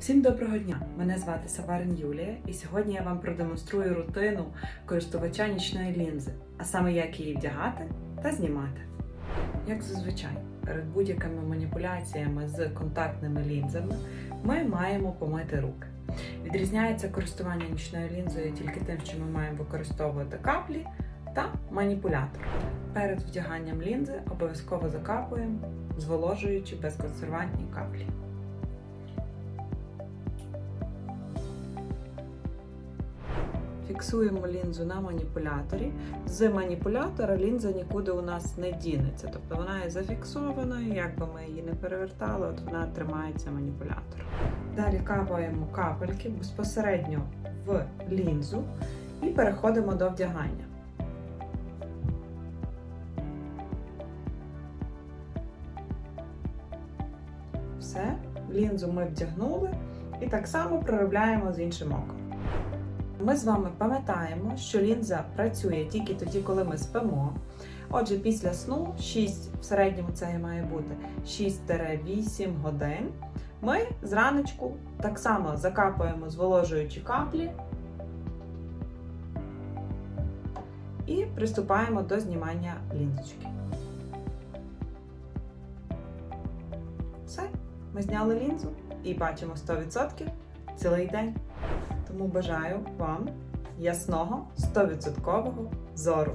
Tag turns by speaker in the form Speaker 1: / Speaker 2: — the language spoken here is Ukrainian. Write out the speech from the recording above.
Speaker 1: Всім доброго дня! Мене звати Саварин Юлія, і сьогодні я вам продемонструю рутину користувача нічної лінзи, а саме як її вдягати та знімати. Як зазвичай, перед будь-якими маніпуляціями з контактними лінзами ми маємо помити руки. Відрізняється користування нічною лінзою тільки тим, що ми маємо використовувати каплі та маніпулятор. Перед вдяганням лінзи обов'язково закапуємо, зволожуючи безконсервантні каплі. Фіксуємо лінзу на маніпуляторі. З маніпулятора лінза нікуди у нас не дінеться, тобто вона є зафіксованою, як би ми її не перевертали, от вона тримається маніпулятор. Далі капаємо капельки безпосередньо в лінзу і переходимо до вдягання. Все, лінзу ми вдягнули і так само проробляємо з іншим оком. Ми з вами пам'ятаємо, що лінза працює тільки тоді, коли ми спимо. Отже, після сну 6, в середньому це має бути 6-8 годин. Ми зраночку так само закапуємо зволожуючі каплі і приступаємо до знімання лінзочки. Все, ми зняли лінзу і бачимо 100% цілий день. Тому бажаю вам ясного 100% зору.